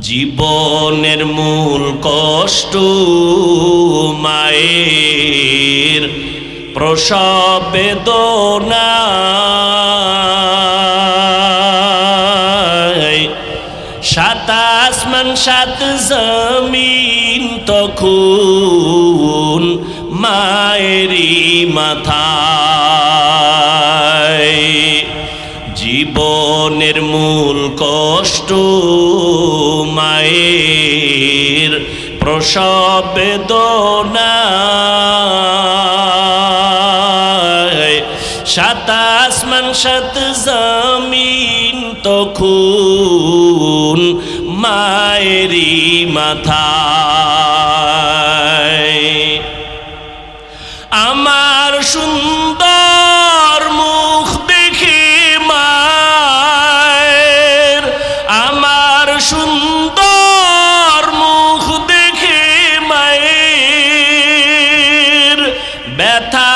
জীবনের মূল কষ্ট মায়ের প্রসব বেদনা। সাত আসমান সাত জমিন তখন মায়েরই মাথায় জীবনের মূল কষ্ট মায়ের প্রসব বেদনা সাত আসমান, সাত জমিন তখন মায়েরই মাথায়। আমার সুন্দর ব্যথা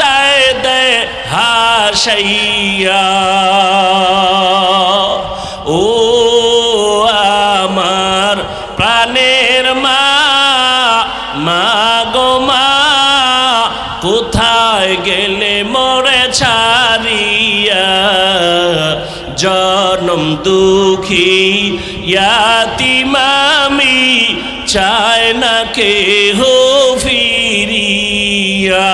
যায় দে হাসাইয়া। ও আমার প্রাণের মা মা গো মা, কোথায় গেলে মরে ছাড়িয়া? জনম দুঃখী ইয়াতিমামি, চায় না কে হো ফিরিয়া।